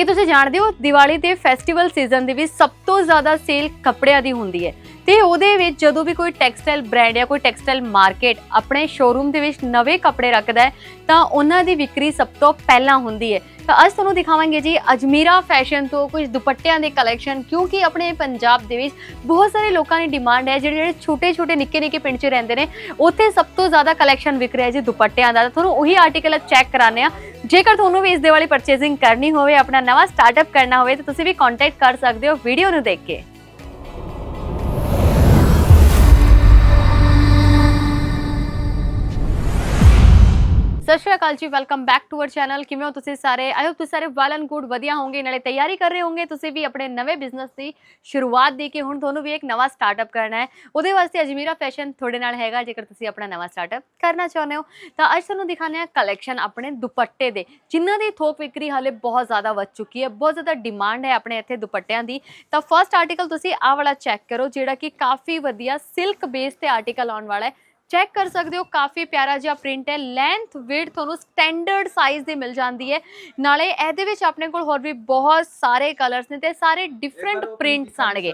ਕੀ ਤੁਸੀਂ ਜਾਣਦੇ ਹੋ, ਦੀਵਾਲੀ ਤੇ ਫੈਸਟੀਵਲ ਸੀਜ਼ਨ ਦੇ ਵਿੱਚ ਸਭ ਤੋਂ ਜ਼ਿਆਦਾ ਸੇਲ ਕੱਪੜਿਆਂ ਦੀ ਹੁੰਦੀ ਹੈ। ਤੇ ਉਹਦੇ ਵਿੱਚ ਜਦੋਂ ਵੀ ਕੋਈ ਟੈਕਸਟਾਈਲ ਬ੍ਰਾਂਡ ਜਾਂ ਕੋਈ ਟੈਕਸਟਾਈਲ ਮਾਰਕੀਟ ਆਪਣੇ ਸ਼ੋਰੂਮ ਦੇ ਵਿੱਚ ਨਵੇਂ ਕੱਪੜੇ ਰੱਖਦਾ ਹੈ, ਤਾਂ ਉਹਨਾਂ ਦੀ ਵਿਕਰੀ ਸਭ ਤੋਂ ਪਹਿਲਾਂ ਹੁੰਦੀ ਹੈ। ਤਾਂ ਅੱਜ ਤੁਹਾਨੂੰ ਦਿਖਾਵਾਂਗੇ ਜੀ ਅਜਮੀਰਾ ਫੈਸ਼ਨ ਤੋਂ ਕੁਝ ਦੁਪੱਟਿਆਂ ਦੇ ਕਲੈਕਸ਼ਨ ਕਿਉਂਕਿ ਆਪਣੇ ਪੰਜਾਬ ਦੇ ਵਿੱਚ ਬਹੁਤ ਸਾਰੇ ਲੋਕਾਂ ਦੀ ਡਿਮਾਂਡ ਹੈ, ਜਿਹੜੇ ਜਿਹੜੇ ਛੋਟੇ ਛੋਟੇ ਨਿੱਕੇ ਨਿੱਕੇ ਪਿੰਡ 'ਚ ਰਹਿੰਦੇ ਨੇ, ਉੱਥੇ ਸਭ ਤੋਂ ਜ਼ਿਆਦਾ ਕਲੈਕਸ਼ਨ ਵਿਕ ਰਿਹਾ ਜੀ ਦੁਪੱਟਿਆਂ ਦਾ। ਤਾਂ ਤੁਹਾਨੂੰ ਉਹੀ ਆਰਟੀਕਲ ਚੈੱਕ ਕਰਾਣੇ ਆ ਜੇਕਰ ਤੁਹਾਨੂੰ ਵੀ ਇਸ ਦੇ ਵਾਲੀ ਪਰਚੇਸਿੰਗ ਕਰਨੀ ਹੋਵੇ, ਆਪਣਾ ਨਵਾਂ ਸਟਾਰਟਅਪ ਕਰਨਾ ਹੋਵੇ, ਤਾਂ ਤੁਸੀਂ ਵੀ ਕੰਟੈਕਟ ਕਰ ਸਕਦੇ ਹੋ ਵੀਡੀਓ ਨੂੰ ਦੇਖ ਕੇ। ਸਤਿ ਸ਼੍ਰੀ ਅਕਾਲ ਜੀ welcome back to our channel ਕਿਵੇਂ ਹੋ ਤੁਸੀਂ ਸਾਰੇ? ਆਈ ਹੋਪ ਤੁਸੀਂ ਸਾਰੇ ਵੈਲ ਐਂਡ ਗੁੱਡ ਵਧੀਆ ਹੋਵੋਗੇ, ਨਾਲੇ ਤਿਆਰੀ ਕਰ ਰਹੇ ਹੋਵੋਗੇ। ਤੁਸੀਂ ਵੀ ਆਪਣੇ ਨਵੇਂ ਬਿਜ਼ਨਸ ਦੀ ਸ਼ੁਰੂਆਤ ਦੇ ਕੇ ਹੁਣ ਤੁਹਾਨੂੰ ਵੀ ਇੱਕ ਨਵਾਂ ਸਟਾਰਟਅਪ ਕਰਨਾ ਹੈ। ਉਹਦੇ ਵਾਸਤੇ ਅਜਮੀਰਾ ਫੈਸ਼ਨ ਤੁਹਾਡੇ ਨਾਲ ਹੈਗਾ, ਜੇਕਰ ਤੁਸੀਂ ਆਪਣਾ ਨਵਾਂ ਸਟਾਰਟਅਪ ਕਰਨਾ ਚਾਹੁੰਦੇ ਹੋ। ਤਾਂ ਅੱਜ ਤੁਹਾਨੂੰ ਦਿਖਾਉਂਦੇ ਹਾਂ ਕਲੈਕਸ਼ਨ ਆਪਣੇ ਦੁਪੱਟੇ ਦੇ। ਜਿਨ੍ਹਾਂ ਦੀ ਥੋਕ ਵਿਕਰੀ ਹਾਲੇ ਬਹੁਤ ਜ਼ਿਆਦਾ ਵੱਧ ਚੁੱਕੀ ਹੈ, ਬਹੁਤ ਜ਼ਿਆਦਾ ਡਿਮਾਂਡ ਹੈ ਆਪਣੇ ਇੱਥੇ ਦੁਪੱਟਿਆਂ ਦੀ। ਤਾਂ ਫਰਸਟ ਆਰਟੀਕਲ ਤੁਸੀਂ ਆਹ ਵਾਲਾ ਚੈੱਕ ਕਰੋ, ਜਿਹੜਾ ਕਿ ਕਾਫੀ ਵਧੀਆ ਸਿਲਕ ਬੇਸ ਤੇ ਆਰਟੀਕਲ ਆਉਣ ਵਾਲਾ ਹੈ। ਚੈੱਕ ਕਰ ਸਕਦੇ ਹੋ ਕਾਫੀ ਪਿਆਰਾ ਜਿਹਾ ਪ੍ਰਿੰਟ ਹੈ। ਲੈਂਥ ਵਿਡਥ ਤੁਹਾਨੂੰ ਸਟੈਂਡਰਡ ਸਾਈਜ਼ ਦੀ ਮਿਲ ਜਾਂਦੀ ਹੈ। ਨਾਲੇ ਇਹਦੇ ਵਿੱਚ ਆਪਣੇ ਕੋਲ ਹੋਰ ਵੀ ਬਹੁਤ ਸਾਰੇ ਕਲਰਸ ਨੇ ਤੇ ਸਾਰੇ ਡਿਫਰੈਂਟ ਪ੍ਰਿੰਟਸ ਆਣਗੇ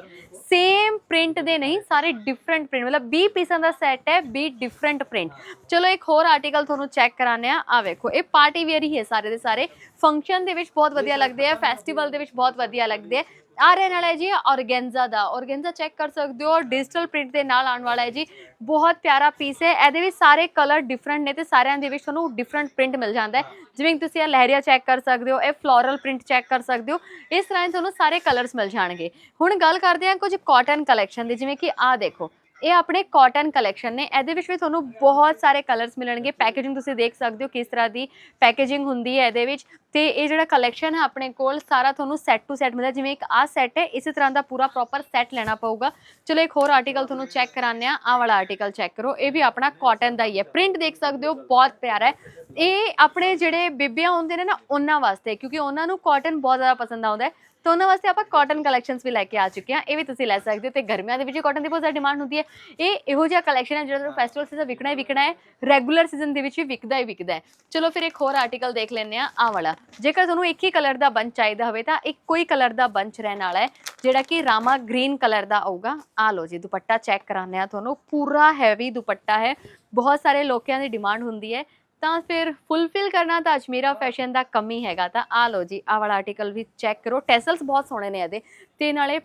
ਸੇਮ ਪ੍ਰਿੰਟ ਦੇ ਨਹੀਂ ਸਾਰੇ ਡਿਫਰੈਂਟ ਪ੍ਰਿੰਟ ਮਤਲਬ 20 ਪੀਸਾਂ ਦਾ ਸੈੱਟ ਹੈ 20 ਡਿਫਰੈਂਟ ਪ੍ਰਿੰਟ ਚਲੋ ਇੱਕ ਹੋਰ ਆਰਟੀਕਲ ਤੁਹਾਨੂੰ ਚੈੱਕ ਕਰਾਣੇ ਆ ਆ ਵੇਖੋ ਇਹ ਪਾਰਟੀ ਵੇਅਰ ਹੀ ਹੈ ਸਾਰੇ ਦੇ ਸਾਰੇ। ਫੰਕਸ਼ਨ ਦੇ ਵਿੱਚ ਬਹੁਤ ਵਧੀਆ ਲੱਗਦੇ ਆ ਫੈਸਟੀਵਲ ਦੇ ਵਿੱਚ ਬਹੁਤ ਵਧੀਆ ਲੱਗਦੇ ਆ। ਆ ਰਹਿਣ ਵਾਲਾ ਹੈ ਜੀ ਔਰਗੈਂਜ਼ਾ ਦਾ। ਔਰਗੈਂਜ਼ਾ ਚੈੱਕ ਕਰ ਸਕਦੇ ਹੋ। ਡਿਜੀਟਲ ਪ੍ਰਿੰਟ ਦੇ ਨਾਲ ਆਉਣ ਵਾਲਾ ਹੈ ਜੀ। ਬਹੁਤ ਪਿਆਰਾ ਪੀਸ ਹੈ। ਇਹਦੇ ਵਿੱਚ ਸਾਰੇ ਕਲਰ ਡਿਫਰੈਂਟ ਨੇ ਤੇ ਸਾਰਿਆਂ ਦੇ ਵਿੱਚ ਤੁਹਾਨੂੰ ਡਿਫਰੈਂਟ ਪ੍ਰਿੰਟ ਮਿਲ ਜਾਂਦਾ ਹੈ। ਜਿਵੇਂ ਕਿ ਤੁਸੀਂ ਇਹ ਲਹਿਰੀਆ ਚੈੱਕ ਕਰ ਸਕਦੇ ਹੋ, ਇਹ ਫਲੋਰਲ ਪ੍ਰਿੰਟ ਚੈੱਕ ਕਰ ਸਕਦੇ ਹੋ। ਇਸ ਤਰ੍ਹਾਂ ਤੁਹਾਨੂੰ ਸਾਰੇ ਕਲਰਸ ਮਿਲ ਜਾਣਗੇ। ਹੁਣ ਗੱਲ ਕਰਦੇ ਹਾਂ ਕੁਝ ਕਾਟਨ ਕਲੈਕਸ਼ਨ ਦੀ। ਜਿਵੇਂ ਕਿ ਆਹ ਦੇਖੋ ਇਹ ਆਪਣੇ ਕਾਟਨ ਕਲੈਕਸ਼ਨ ਨੇ। ਇਹਦੇ ਵਿੱਚ ਵੀ ਤੁਹਾਨੂੰ ਬਹੁਤ ਸਾਰੇ ਕਲਰਸ ਮਿਲਣਗੇ। ਪੈਕੇਜਿੰਗ ਤੁਸੀਂ ਦੇਖ ਸਕਦੇ ਹੋ ਕਿਸ ਤਰ੍ਹਾਂ ਦੀ ਪੈਕੇਜਿੰਗ ਹੁੰਦੀ ਹੈ ਇਹਦੇ ਵਿੱਚ। ਤੇ ਇਹ ਜਿਹੜਾ ਕਲੈਕਸ਼ਨ ਹੈ ਆਪਣੇ ਕੋਲ ਸਾਰਾ ਤੁਹਾਨੂੰ ਸੈੱਟ ਟੂ ਸੈੱਟ ਮਿਲਦਾ। ਜਿਵੇਂ ਇੱਕ ਆਹ ਸੈੱਟ ਹੈ, ਇਸੇ ਤਰ੍ਹਾਂ ਦਾ ਪੂਰਾ ਪ੍ਰੋਪਰ ਸੈੱਟ ਲੈਣਾ ਪਊਗਾ। ਚਲੋ ਇੱਕ ਹੋਰ ਆਰਟੀਕਲ ਤੁਹਾਨੂੰ ਚੈੱਕ ਕਰਾਉਂਦੇ ਆ ਆਹ ਵਾਲਾ ਆਰਟੀਕਲ ਚੈੱਕ ਕਰੋ। ਇਹ ਵੀ ਆਪਣਾ ਕਾਟਨ ਦਾ ਹੀ ਹੈ। ਪ੍ਰਿੰਟ ਦੇਖ ਸਕਦੇ ਹੋ, ਬਹੁਤ ਪਿਆਰਾ ਹੈ। ਇਹ ਆਪਣੇ ਜਿਹੜੇ ਬੀਬੀਆਂ ਹੁੰਦੇ ਨੇ ਨਾ, ਉਹਨਾਂ ਵਾਸਤੇ। ਕਿਉਂਕਿ ਉਹਨਾਂ ਨੂੰ ਕਾਟਨ ਬਹੁਤ ਜ਼ਿਆਦਾ ਪਸੰਦ ਆਉਂਦਾ ਹੈ। ਤਾਂ ਉਹਨਾਂ ਵਾਸਤੇ ਆਪਾਂ ਕਾਟਨ ਕਲੈਕਸ਼ਨਸ ਵੀ ਲੈ ਕੇ ਆ ਚੁੱਕੇ ਹਾਂ। ਇਹ ਵੀ ਤੁਸੀਂ ਲੈ ਸਕਦੇ ਹੋ ਤੇ ਗਰਮੀਆਂ ਦੇ ਵਿੱਚ ਕਾਟਨ ਦੀ ਬਹੁਤ ਜ਼ਿਆਦਾ ਡਿਮਾਂਡ ਹੁੰਦੀ ਹੈ। ਇਹ ਇਹੋ ਜਿਹਾ ਕਲੈਕਸ਼ਨ ਹੈ ਜਿਹੜਾ ਤੁਹਾਨੂੰ ਫੈਸਟੀਵਲ ਸੀਜ਼ਨ ਵਿਕਣਾ ਹੀ ਵਿਕਣਾ ਹੈ। ਰੈਗੂਲਰ ਸੀਜ਼ਨ ਦੇ ਵਿੱਚ ਵੀ ਵਿਕਦਾ ਹੀ ਵਿਕਦਾ ਹੈ। ਚਲੋ ਫਿਰ ਇੱਕ ਹੋਰ ਆਰਟੀਕਲ ਦੇਖ ਲੈਂਦੇ ਆ ਆਹ ਵਾਲਾ। ਜੇਕਰ ਤੁਹਾਨੂੰ ਇੱਕ ਹੀ ਕਲਰ ਦਾ ਬੰਚ ਚਾਹੀਦਾ ਹੋਵੇ ਤਾਂ ਇੱਕੋ ਹੀ ਕਲਰ ਦਾ ਬੰਚ ਰਹਿਣ ਵਾਲਾ ਹੈ, ਜਿਹੜਾ ਕਿ ਰਾਮਾ ਗ੍ਰੀਨ ਕਲਰ ਦਾ ਆਊਗਾ। ਆ ਲਓ ਜੀ, ਦੁਪੱਟਾ ਚੈੱਕ ਕਰਾਉਂਦੇ ਆ ਤੁਹਾਨੂੰ। ਪੂਰਾ ਹੈਵੀ ਦੁਪੱਟਾ ਹੈ। ਬਹੁਤ ਸਾਰੇ ਲੋਕਾਂ ਦੀ ਡਿਮਾਂਡ ਹੁੰਦੀ ਹੈ। ਤਾਂ ਫਿਰ ਫੁੱਲਫਿਲ ਕਰਨਾ ਤਾਂ ਅਜਮੀਰਾ ਫੈਸ਼ਨ ਦਾ ਕਮੀ ਹੈਗਾ। ਤਾਂ ਆ ਲਓ ਜੀ ਆ ਵਾਲਾ ਆਰਟੀਕਲ ਵੀ ਚੈੱਕ ਕਰੋ। ਟੈਸਲਸ ਬਹੁਤ ਸੋਹਣੇ ਨੇ ਇਹਦੇ। ਤੇ ਨਾਲੇ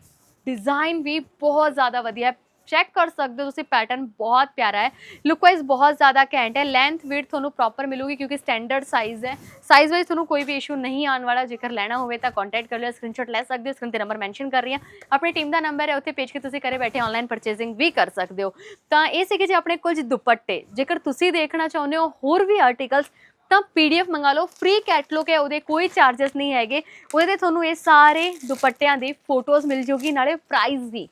ਡਿਜ਼ਾਈਨ ਵੀ ਬਹੁਤ ਜ਼ਿਆਦਾ ਵਧੀਆ ਚੈੱਕ ਕਰ ਸਕਦੇ ਹੋ ਤੁਸੀਂ ਪੈਟਰਨ ਬਹੁਤ ਪਿਆਰਾ ਹੈ। ਲੁੱਕ ਵਾਈਜ਼ ਬਹੁਤ ਜ਼ਿਆਦਾ ਘੈਂਟ ਹੈ। ਲੈਂਥ ਵਿਡਥ ਤੁਹਾਨੂੰ ਪ੍ਰੋਪਰ ਮਿਲੂਗੀ ਕਿਉਂਕਿ ਸਟੈਂਡਰਡ ਸਾਈਜ਼ ਹੈ। ਸਾਈਜ਼ ਵਾਈਜ਼ ਤੁਹਾਨੂੰ ਕੋਈ ਵੀ ਇਸ਼ੂ ਨਹੀਂ ਆਉਣ ਵਾਲਾ। ਜੇਕਰ ਲੈਣਾ ਹੋਵੇ ਤਾਂ ਕੰਟੈਕਟ ਕਰ ਲਿਓ ਸਕਰੀਨਸ਼ਾਟ ਲੈ ਸਕਦੇ ਹੋ ਸਕਰੀਨ ਤੇ ਨੰਬਰ ਮੈਂਸ਼ਨ ਕਰ ਰਹੀ ਹਾਂ। ਆਪਣੀ ਟੀਮ ਦਾ ਨੰਬਰ ਹੈ, ਉੱਥੇ ਭੇਜ ਕੇ ਤੁਸੀਂ ਘਰੇ ਬੈਠੇ ਆਨਲਾਈਨ ਪਰਚੇਸਿੰਗ ਵੀ ਕਰ ਸਕਦੇ ਹੋ। ਤਾਂ ਇਹ ਸੀਗੇ ਕਿ ਜੇ ਆਪਣੇ ਕੁਝ ਦੁਪੱਟੇ। ਜੇਕਰ ਤੁਸੀਂ ਦੇਖਣਾ ਚਾਹੁੰਦੇ ਹੋ ਹੋਰ ਵੀ ਆਰਟੀਕਲਸ ਤਾਂ ਪੀਡੀਐਫ ਮੰਗਾ ਲਓ। ਫ੍ਰੀ ਕੈਟਲੌਗ ਹੈ, ਉਹਦੇ ਕੋਈ ਚਾਰजेस ਨਹੀਂ ਹੈਗੇ। ਉਹਦੇ ਤੇ ਤੁਹਾਨੂੰ ਇਹ ਸਾਰੇ ਦੁਪੱਟਿਆਂ ਦੀ ਫੋਟੋਜ਼ ਮਿਲ ਜੂਗੀ, ਨਾਲੇ ਪ੍ਰਾਈਸ ਵੀ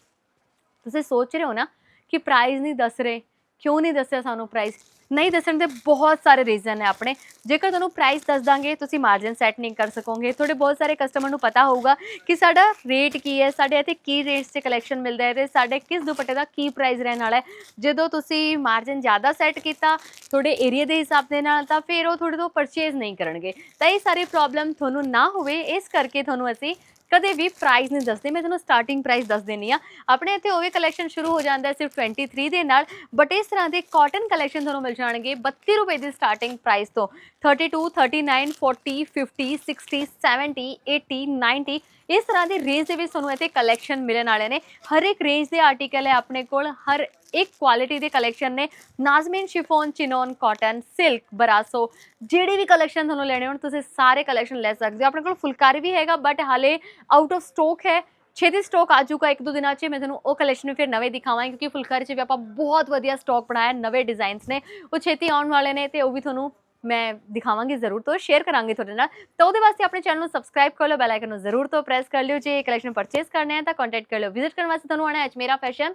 ਤੁਸੀਂ ਸੋਚ ਰਹੇ ਹੋ ਨਾ ਕਿ ਪ੍ਰਾਈਸ ਨਹੀਂ ਦੱਸ ਰਹੇ, ਕਿਉਂ ਨਹੀਂ ਦੱਸਿਆ ਸਾਨੂੰ ਪ੍ਰਾਈਸ ਨਹੀਂ ਦੱਸਣ ਦੇ ਬਹੁਤ ਸਾਰੇ ਰੀਜ਼ਨ ਨੇ ਆਪਣੇ। ਜੇਕਰ ਤੁਹਾਨੂੰ ਪ੍ਰਾਈਸ ਦੱਸ ਦਾਂਗੇ, ਤੁਸੀਂ ਮਾਰਜਨ ਸੈੱਟ ਨਹੀਂ ਕਰ ਸਕੋਗੇ। ਤੁਹਾਡੇ ਬਹੁਤ ਸਾਰੇ ਕਸਟਮਰ ਨੂੰ ਪਤਾ ਹੋਊਗਾ ਕਿ ਸਾਡਾ ਰੇਟ ਕੀ ਹੈ, ਸਾਡੇ ਇੱਥੇ ਕੀ ਰੇਟਸ 'ਚ ਕਲੈਕਸ਼ਨ ਮਿਲਦਾ ਹੈ ਤੇ ਸਾਡੇ ਕਿਸ ਦੁਪੱਟੇ ਦਾ ਕੀ ਪ੍ਰਾਈਸ ਰਹਿਣ ਵਾਲਾ ਹੈ। ਜਦੋਂ ਤੁਸੀਂ ਮਾਰਜਨ ਜ਼ਿਆਦਾ ਸੈੱਟ ਕੀਤਾ ਤੁਹਾਡੇ ਏਰੀਆ ਦੇ ਹਿਸਾਬ ਦੇ ਨਾਲ, ਤਾਂ ਫਿਰ ਉਹ ਤੁਹਾਡੇ ਤੋਂ ਪਰਚੇਜ਼ ਨਹੀਂ ਕਰਨਗੇ। ਤਾਂ ਇਹ ਸਾਰੀ ਪ੍ਰੋਬਲਮ ਤੁਹਾਨੂੰ ਨਾ ਹੋਵੇ, ਇਸ ਕਰਕੇ ਤੁਹਾਨੂੰ ਅਸੀਂ ਕਦੇ ਵੀ ਪ੍ਰਾਈਸ ਨਹੀਂ ਦੱਸਦੇ। ਮੈਂ ਤੁਹਾਨੂੰ ਸਟਾਰਟਿੰਗ ਪ੍ਰਾਈਸ ਦੱਸ ਦੇਣੀ ਆ ਆਪਣੇ ਇੱਥੇ ਉਹ ਵੀ ਕਲੈਕਸ਼ਨ ਸ਼ੁਰੂ ਹੋ ਜਾਂਦਾ ਹੈ, ਸਿਰਫ 23 ਦੇ ਨਾਲ। ਬਟ ਇਸ ਤਰ੍ਹਾਂ ਦੇ ਕਾਟਨ ਕਲੈਕਸ਼ਨ ਤੁਹਾਨੂੰ ਮਿਲ ਜਾਣਗੇ 32 ਰੁਪਏ ਦੀ ਸਟਾਰਟਿੰਗ ਪ੍ਰਾਈਸ ਤੋਂ। 32 39 40 50 60 70 80 90 ਇਸ ਤਰ੍ਹਾਂ ਦੀ ਰੇਂਜ ਦੇ ਵਿੱਚ ਤੁਹਾਨੂੰ ਇੱਥੇ ਕਲੈਕਸ਼ਨ ਮਿਲਣ ਵਾਲੇ ਨੇ। ਹਰ ਇੱਕ ਰੇਂਜ ਦੇ ਆਰਟੀਕਲ ਹੈ ਆਪਣੇ ਕੋਲ। ਹਰ ਇੱਕ ਕੁਆਲਿਟੀ ਦੇ ਕਲੈਕਸ਼ਨ ਨੇ। ਨਾਜ਼ਮੀਨ chiffon, chinon cotton silk Brasso, ਜਿਹੜੇ ਵੀ ਕਲੈਕਸ਼ਨ ਤੁਹਾਨੂੰ ਲੈਣੇ ਹੋਣ, ਤੁਸੀਂ ਸਾਰੇ ਕਲੈਕਸ਼ਨ ਲੈ ਸਕਦੇ ਹੋ। ਆਪਣੇ ਕੋਲ ਫੁਲਕਾਰੀ ਵੀ ਹੈਗਾ ਬਟ ਹਾਲੇ ਆਊਟ ਆਫ ਸਟਾਕ ਹੈ। ਛੇਤੀ ਸਟਾਕ ਆ ਚੁੱਕਾ ਇੱਕ ਦੋ ਦਿਨਾਂ 'ਚ। ਮੈਂ ਤੁਹਾਨੂੰ ਉਹ ਕਲੈਕਸ਼ਨ ਫਿਰ ਨਵੇਂ ਦਿਖਾਵਾਂਗੀ, ਕਿਉਂਕਿ ਫੁਲਕਾਰੀ 'ਚ ਵੀ ਆਪਾਂ ਬਹੁਤ ਵਧੀਆ ਸਟਾਕ ਬਣਾਇਆ, ਨਵੇਂ ਡਿਜ਼ਾਈਨਸ ਨੇ। ਉਹ ਛੇਤੀ ਆਉਣ ਵਾਲੇ ਨੇ ਤੇ ਉਹ ਵੀ ਤੁਹਾਨੂੰ ਮੈਂ ਦਿਖਾਵਾਂਗੀ ਜ਼ਰੂਰ ਤੋਂ ਸ਼ੇਅਰ ਕਰਾਂਗੀ ਤੁਹਾਡੇ ਨਾਲ। ਤਾਂ ਉਹਦੇ ਵਾਸਤੇ ਆਪਣੇ ਚੈਨਲ ਨੂੰ ਸਬਸਕ੍ਰਾਈਬ ਕਰ ਲਓ ਬੈਲ ਆਈਕਨ ਨੂੰ ਜ਼ਰੂਰ ਤੋਂ ਪ੍ਰੈਸ ਕਰ ਲਿਓ। ਜੇ ਕਲੈਕਸ਼ਨ ਪਰਚੇਸ ਕਰਨਾ ਹੈ ਤਾਂ ਕੰਟੈਕਟ ਕਰ ਲਓ। ਵਿਜ਼ਿਟ ਕਰਨ ਵਾਸਤੇ ਤੁਹਾਨੂੰ ਆਣਾ ਹੈ ਅਜਮੇਰਾ ਫੈਸ਼ਨ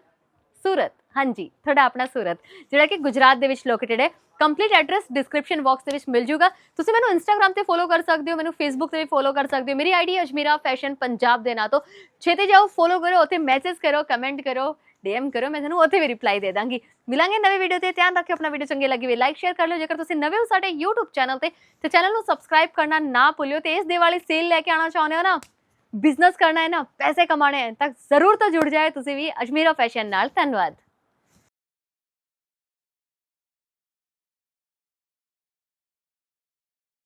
ਸੂਰਤ। ਹਾਂਜੀ, ਤੁਹਾਡਾ ਆਪਣਾ ਸੂਰਤ। ਜਿਹੜਾ ਕਿ ਗੁਜਰਾਤ ਦੇ ਵਿੱਚ ਲੋਕੇਟਡ ਹੈ। ਕੰਪਲੀਟ ਐਡਰੈਸ ਡਿਸਕ੍ਰਿਪਸ਼ਨ ਬਾਕਸ ਦੇ ਵਿੱਚ ਮਿਲ ਜੂਗਾ। ਤੁਸੀਂ ਮੈਨੂੰ ਇੰਸਟਾਗ੍ਰam ਤੇ ਫੋਲੋ ਕਰ ਸਕਦੇ ਹੋ, ਮੈਨੂੰ ਫੇਸਬੁੱਕ ਤੇ ਵੀ ਫੋਲੋ ਕਰ ਸਕਦੇ ਹੋ। ਮੇਰੀ ਆਈਡੀ ਅਜਮੀਰਾ ਫੈਸ਼ਨ ਪੰਜਾਬ ਦੇ ਨਾਂ ਤੋਂ। ਛੇਤੀ ਜਾਓ ਫੋਲੋ ਕਰੋ, ਉੱਥੇ ਮੈਸੇਜ ਕਰੋ ਕਮੈਂਟ ਕਰੋ। ਡੀਐਮ ਕਰੋ ਮੈਂ ਤੁਹਾਨੂੰ ਉੱਥੇ ਵੀ ਰਿਪਲਾਈ ਦੇ ਦਾਂਗੀ। ਮਿਲਾਂਗੇ ਨਵੇਂ ਵੀਡੀਓ ਤੇ, ਧਿਆਨ ਰੱਖਿਓ ਆਪਣਾ ਵੀਡੀਓ ਚੰਗੀ ਲੱਗੀ ਵੀ ਲਾਈਕ ਸ਼ੇਅਰ ਕਰ ਲਿਓ। ਜੇਕਰ ਤੁਸੀਂ ਨਵੇਂ ਹੋ ਸਾਡੇ YouTube ਚੈਨਲ ਤੇ ਤੇ ਚੈਨਲ ਨੂੰ ਸਬਸਕ੍ਰਾਈਬ ਕਰਨਾ ਨਾ ਭੁੱਲਿਓ ਤੇ ਇਸ ਦੀਵਾਲੀ ਸੇਲ ਲੈ ਕੇ ਆਉਣਾ ਚਾਹੁੰਦੇ ਹੋ ਨਾ ਬਿਜ਼ਨਸ ਕਰਨਾ ਹੈ ਨਾ, ਪੈਸੇ ਕਮਾਣੇ ਹੈ, ਤਾਂ ਜ਼ਰੂਰ ਤਾਂ ਜੁੜ ਜਾਏ ਤੁਸੀਂ ਵੀ ਅਜਮੀਰਾ ਫੈਸ਼ਨ ਨਾਲ। ਧੰਨਵਾਦ।